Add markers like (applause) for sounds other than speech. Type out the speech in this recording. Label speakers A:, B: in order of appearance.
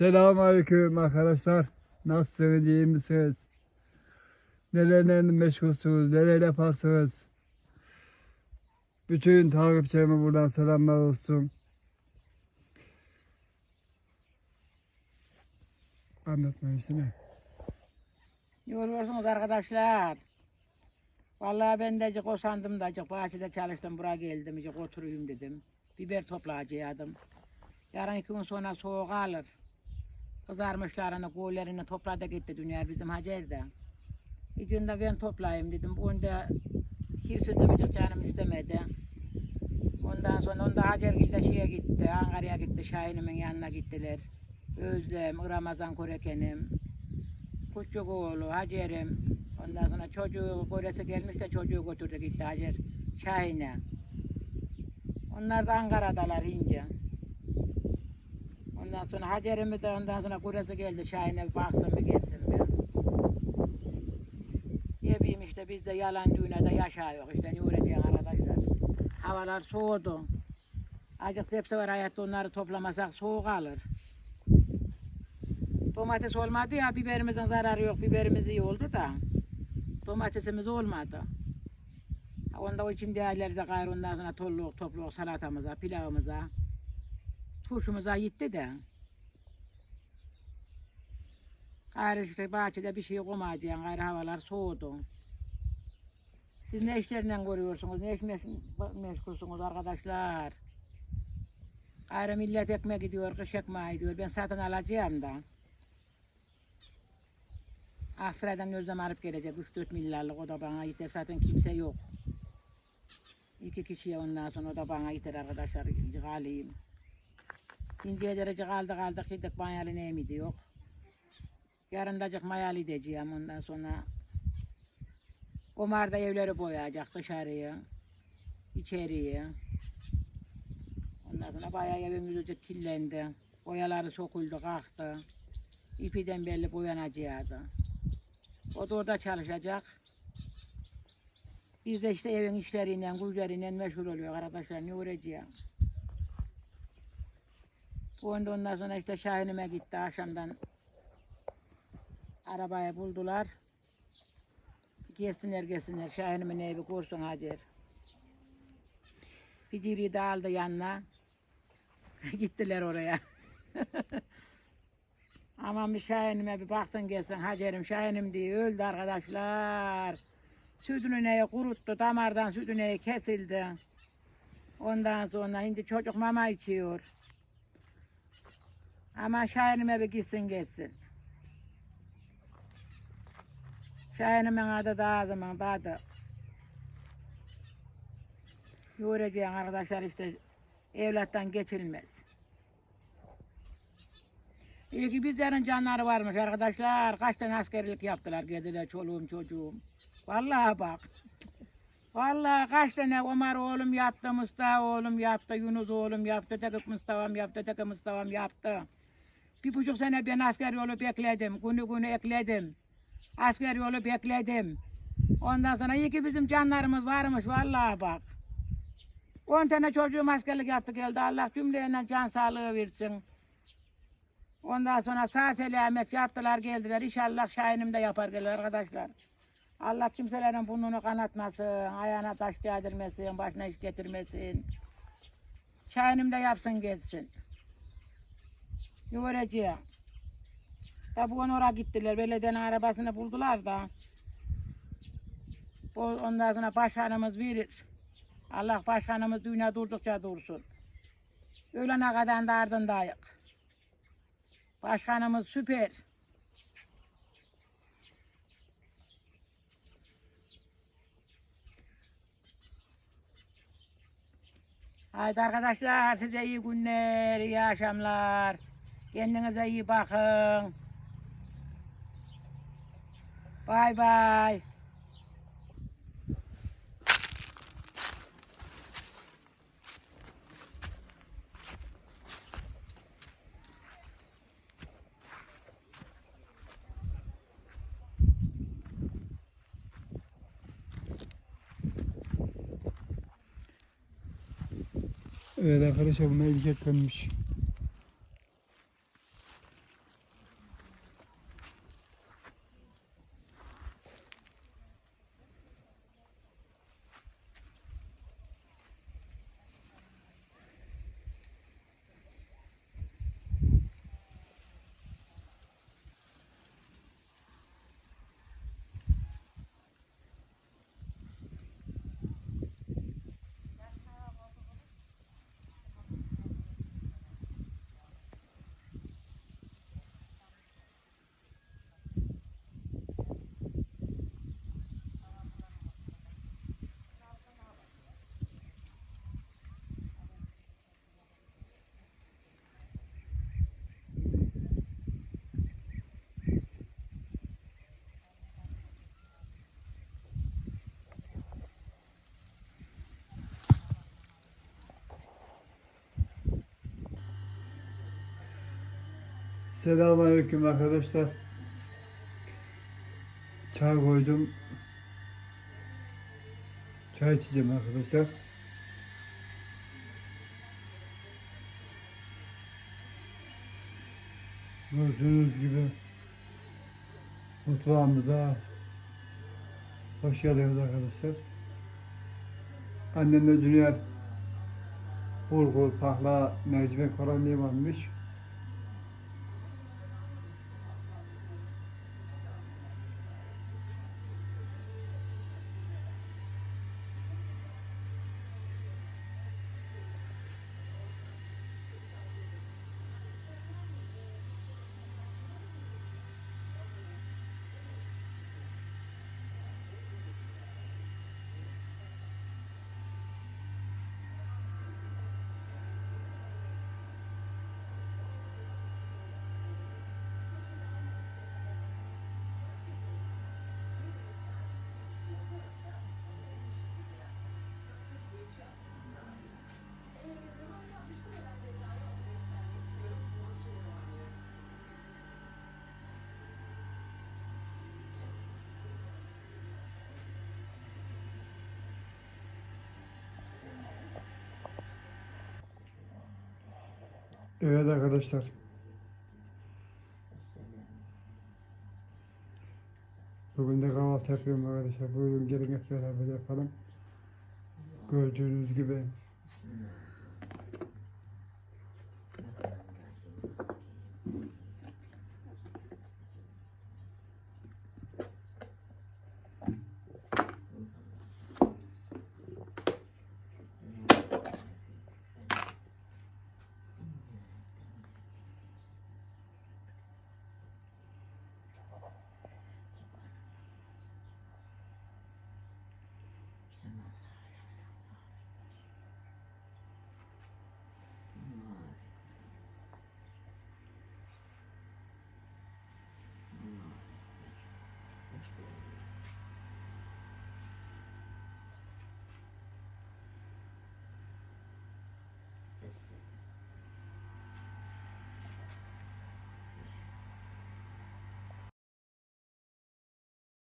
A: Selamünaleyküm arkadaşlar. Nasılsınız, iyi misiniz? Nelerle meşgulsünüz, neler yaparsınız? Bütün takipçilerime buradan selamlar olsun. Anlatma işini.
B: Yoruyorsunuz arkadaşlar. Vallahi ben de acık osandım da acık bahçede çalıştım buraya geldim acık oturayım dedim. Biber toplayacaktım. Yarın iki gün sonra soğuk alır. Kızarmışlarını, koğullarını topladı gitti dünya bizim Hacer'de. İçinde ben toplayayım dedim. Bunda kimse demeyecek canım istemedi. Ondan sonra onda Hacer de şeye gitti, Ankara'ya gitti, Şahin'imin yanına gittiler. Özlem, Ramazan Koreken'im, Kuşçuk oğlu, Hacer'im. Ondan sonra çocuğu, Kore'si gelmiş de çocuğu götürdü gitti Hacer Şahin'e. Onlar da Ankara'dalar ince. Ondan sonra Hacer'imi de ondan sonra Kore'si geldi Şahin'e baksın bir gelsin bir. Ne bileyim işte biz de yalan dünyada yaşıyoruz işte ne uğraşacağız arkadaşlar. Havalar soğudu. Acık sebze var hayatta onları toplamasak soğuk alır. Domates olmadı ya biberimizin zararı yok. Biberimiz iyi oldu da. Domatesimiz olmadı. Onda o için değerleri de gayrı ondan sonra tolluk topluk salatamıza, pilavımıza, turşumuza gitti de. Gayrı işte bahçede bir şey koymayacaksın. Gayrı havalar soğudu. Siz ne işlerle görüyorsunuz? Ne iş meş- meşgulsünüz arkadaşlar? Gayrı millet ekmek gidiyor, kış ekmeği gidiyor. Ben satın alacağım da. Aksaray'dan özlem arıp gelecek 3-4 milyarlık o da bana yeter zaten kimse yok. İki kişiye ondan sonra o da bana yeter arkadaşlar galiyim. İnceye derece kaldı kaldı gittik banyalı neyimdi yok. Yarın da acık mayalı edeceğim ondan sonra. Omar da evleri boyayacak dışarıya, içeriye. Ondan sonra bayağı evimiz kirlendi. Boyaları sokuldu kalktı. İpiden belli boyanacaktı. O da orada çalışacak. Biz de işte evin işleriyle, güçleriyle meşgul oluyor arkadaşlar. Ne uğraşacağız? Bu onda ondan sonra işte Şahin'ime gitti akşamdan. Arabayı buldular. Gelsinler gelsinler. Şahin'imin evi kursun Hacer. Bir diri de aldı yanına. (laughs) Gittiler oraya. (laughs) Aman bir Şahin'ime bir baksın gelsin Hacer'im Şahin'im diye öldü arkadaşlar. Sütünü neye kuruttu, damardan sütü neye kesildi. Ondan sonra şimdi çocuk mama içiyor. Ama Şahin'ime bir gitsin gelsin. Şahin'imin adı da ağzımın badı. Yoğuracaksın arkadaşlar işte evlattan geçilmez. İyi ki bizlerin canları varmış arkadaşlar. Kaç tane askerlik yaptılar geldiler çoluğum çocuğum. Vallahi bak. Vallahi kaç tane Ömer oğlum yaptı, Mustafa oğlum yaptı, Yunus oğlum yaptı, Tekip Mustafa'm yaptı, Tekip Mustafa'm yaptı. Bir buçuk sene ben asker yolu bekledim, günü günü ekledim. Asker yolu bekledim. Ondan sonra iyi ki bizim canlarımız varmış vallahi bak. On tane çocuğum askerlik yaptı geldi. Allah cümleyle can sağlığı versin. Ondan sonra sağ selamet yaptılar geldiler. İnşallah Şahin'im de yapar gelir arkadaşlar. Allah kimselerin burnunu kanatmasın, ayağına taş değdirmesin, başına iş getirmesin. Şahin'im de yapsın geçsin. Ya bugün oraya gittiler, belediyenin arabasını buldular da. Ondan sonra başkanımız verir. Allah başkanımız dünya durdukça dursun. Öğlene kadar da ardındayız. Başkanımız süper. Haydi arkadaşlar size iyi günler, iyi akşamlar. Kendinize iyi bakın. Bay bay.
A: Evet arkadaşlar bunlar ilk etlenmiş. Selamünaleyküm arkadaşlar. Çay koydum. Çay içeceğim arkadaşlar. Gördüğünüz gibi mutfağımıza hoş geldiniz arkadaşlar. Annemle Dünya bulgur, pahla, mercimek falan ne varmış. Evet arkadaşlar. Bugün de kahvaltı yapıyorum arkadaşlar. Buyurun gelin hep beraber yapalım. Gördüğünüz gibi